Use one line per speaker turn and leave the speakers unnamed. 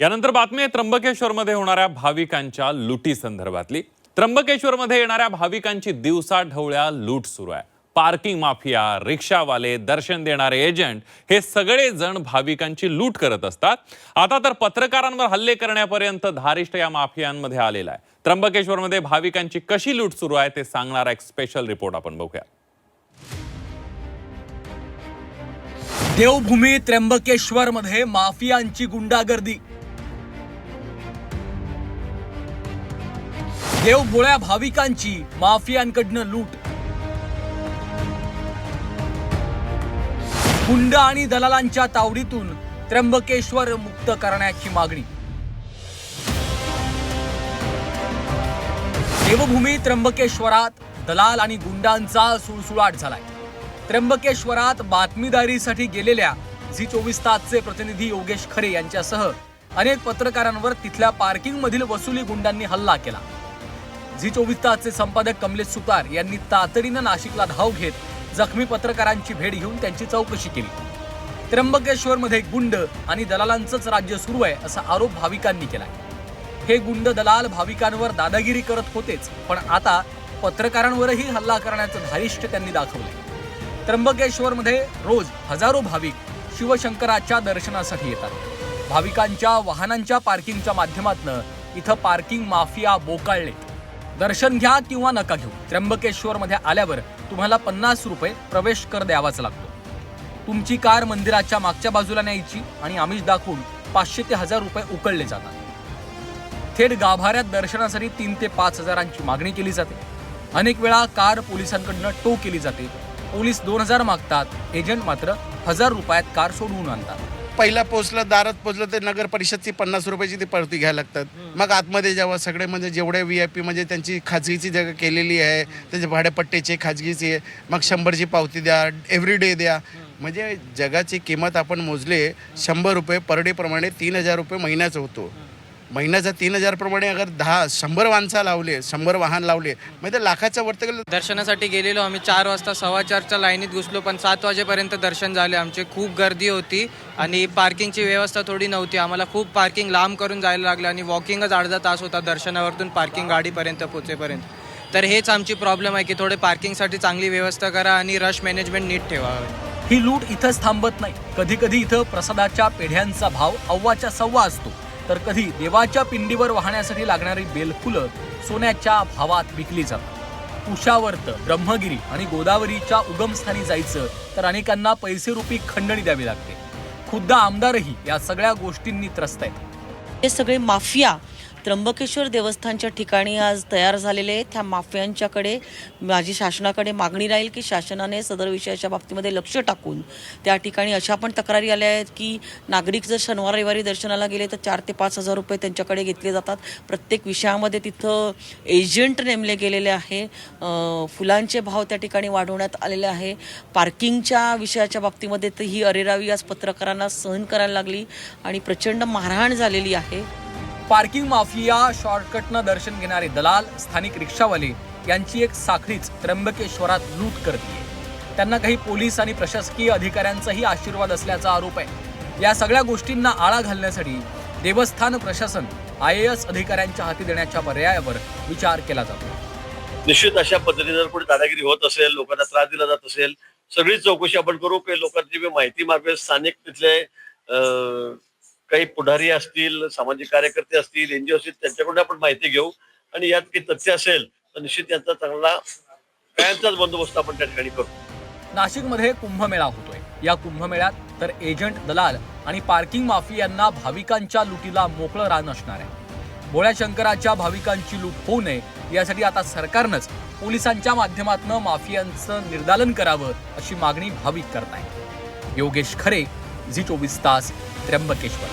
यानंतर बातमी आहे त्र्यंबकेश्वरमध्ये होणाऱ्या भाविकांच्या लुटी संदर्भातली. त्र्यंबकेश्वरमध्ये येणाऱ्या भाविकांची दिवसा ढवळ्या लूट सुरू आहे. पार्किंग माफिया रिक्षावाले दर्शन देणारे एजंट हे सगळे जण भाविकांची लूट करत असतात. आता तर पत्रकारांवर हल्ले करण्यापर्यंत धारिष्ट या माफियांमध्ये आलेला आहे. त्र्यंबकेश्वरमध्ये भाविकांची कशी लूट सुरू आहे ते सांगणारा एक स्पेशल रिपोर्ट आपण बघूया.
देवभूमी त्र्यंबकेश्वर मध्ये माफियांची गुंडागर्दी. देवभोळ्या भाविकांची माफियांकडनं लूट. गुंड आणि दलालांच्या तावडीतून त्र्यंबकेश्वर मुक्त करण्याची मागणी. देवभूमी त्र्यंबकेश्वरात दलाल आणि गुंडांचा सुळसुळाट झालाय. त्र्यंबकेश्वरात बातमीदारीसाठी गेलेल्या झी चोवीस तासचे प्रतिनिधी योगेश खरे यांच्यासह अनेक पत्रकारांवर तिथल्या पार्किंगमधील वसुली गुंडांनी हल्ला केला. झी चोवीस तासचे संपादक कमलेश सुतार यांनी तातडीनं नाशिकला धाव घेत जखमी पत्रकारांची भेट घेऊन त्यांची चौकशी केली. त्र्यंबकेश्वरमध्ये गुंड आणि दलालांचंच राज्य सुरू आहे असा आरोप भाविकांनी केलाय. हे गुंड दलाल भाविकांवर दादागिरी करत होतेच पण आता पत्रकारांवरही हल्ला करण्याचं धारिष्ट त्यांनी दाखवलंय. त्र्यंबकेश्वरमध्ये रोज हजारो भाविक शिवशंकराच्या दर्शनासाठी येतात. भाविकांच्या वाहनांच्या पार्किंगच्या माध्यमातून इथं पार्किंग माफिया बोकाळले. दर्शन घ्या किंवा नका घेऊ. त्र्यंबकेश्वरमध्ये आल्यावर तुम्हाला पन्नास रुपये प्रवेश कर द्यावाच लागतो. तुमची कार मंदिराच्या मागच्या बाजूला न्यायची आणि आमिष दाखवून पाचशे ते हजार रुपये उकळले जातात. थेट गाभाऱ्यात दर्शनासाठी तीन ते पाच हजारांची मागणी केली जाते. अनेक वेळा कार पोलिसांकडनं टो केली जाते. पोलीस दोन हजार मागतात एजंट मात्र हजार रुपयात कार सोडवून आणतात.
पहिला पोचलं दारात पोचलं तर नगर परिषदची पन्नास रुपयाची ती परती घ्यायला लागतात. मग आतमध्ये जेव्हा सगळे म्हणजे जेवढे व्ही आय पी म्हणजे त्यांची खाजगीची जगा केलेली आहे त्याचे भाडेपट्ट्याची खाजगीची आहे मग शंभरची पावती द्या एव्हरी डे द्या. म्हणजे जगाची किंमत आपण मोजले शंभर रुपये पर डे प्रमाणे तीन हजार रुपये महिन्याचं होतो. महिन्याचा तीन हजार प्रमाणे अगर दहा शंभर माणसं लावले शंभर वाहन लावले म्हणजे लाखाच्या वरती गेलं.
दर्शनासाठी गेलेलो आम्ही चार वाजता सव्वा चारच्या लाईनीत घुसलो पण सात वाजेपर्यंत दर्शन झाले. आमचे खूप गर्दी होती आणि पार्किंगची व्यवस्था थोडी नव्हती. आम्हाला खूप पार्किंग लांब करून जायला लागलं आणि वॉकिंगच अर्धा तास होता दर्शनावरतून पार्किंग गाडीपर्यंत पोचेपर्यंत तर हेच आमची प्रॉब्लेम आहे की थोडे पार्किंगसाठी चांगली व्यवस्था करा आणि रश मॅनेजमेंट नीट ठेवावे
ही लूट इथंच थांबत नाही. कधी कधी इथं प्रसादाच्या पेढ्यांचा भाव अव्वाच्या सव्वा असतो. तर कधी देवाच्या पिंडीवर वाहण्यासाठी लागणारी बेलफुलं सोन्याच्या भावात विकली जातात. उषावर्त ब्रह्मगिरी आणि गोदावरीच्या उगमस्थानी जायचं तर अनेकांना पैसे रुपी खंडणी द्यावी लागते. खुद्द आमदारही या सगळ्या गोष्टींनी त्रस्त आहेत.
हे सगळे माफिया त्र्यंबकेश्वर देवस्थानच्या ठिकाणी आज तयार झालेले त्या माफियांच्याकडे माझी शासनाकडे मागणी राहील की शासनाने सदर विषयाच्या बाबतीमध्ये लक्ष टाकून त्या ठिकाणी अशा पण तक्रारी आल्या आहेत की नागरिक जर शनिवार रविवारी दर्शनाला गेले तर चार ते पाच हजार रुपये त्यांच्याकडे घेतले जातात. प्रत्येक विषयामध्ये तिथं एजंट नेमले गेलेले आहे. फुलांचे भाव त्या ठिकाणी वाढवण्यात आलेले आहे. पार्किंगच्या विषयाच्या बाबतीमध्ये तर ही अरेरावी आज पत्रकारांना सहन करायला लागली आणि प्रचंड मारहाण झालेली आहे.
पार्किंग माफिया शॉर्टकटनं दर्शन घेणारे दलाल स्थानिक रिक्षावाले यांची एक साखळीच त्र्यंबकेश्वरात लूट करते त्यांना काही पोलीस आणि प्रशासकीय अधिकाऱ्यांचाही आशीर्वाद असल्याचा आरोप आहे. या सगळ्या गोष्टींना आळा घालण्यासाठी देवस्थान प्रशासन आय एस अधिकाऱ्यांच्या हाती देण्याच्या पर्यायावर विचार केला जातो.
निश्चित अशा पद्धतीने जर कोणी दादागिरी होत असेल लोकांना त्रास दिला जात असेल सगळी चौकशी आपण करू काही लोकांची माहिती मागेल स्थानिक तिथले काही पुढारी असतील सामाजिक कार्यकर्ते असतील एनजीओ असतील त्यांच्याकडून आपण माहिती घेऊ. आणि यात काही तथ्य असेल तर निश्चित यांचा चांगला कायमचाच बंदोबस्त आपण त्या ठिकाणी करू.
नाशिकमध्ये कुंभमेळा होतोय. या कुंभमेळ्यात तर एजंट दलाल आणि पार्किंग माफियांना भाविकांच्या लुटीला मोकळं रान असणार आहे. भोळ्या शंकराच्या भाविकांची लूट होऊ नये यासाठी आता सरकारनंच पोलिसांच्या माध्यमातून माफियांचं निर्दालन करावं अशी मागणी भाविक करतायत. योगेश खरे झी चोवीस तास त्र्यंबकेश्वर.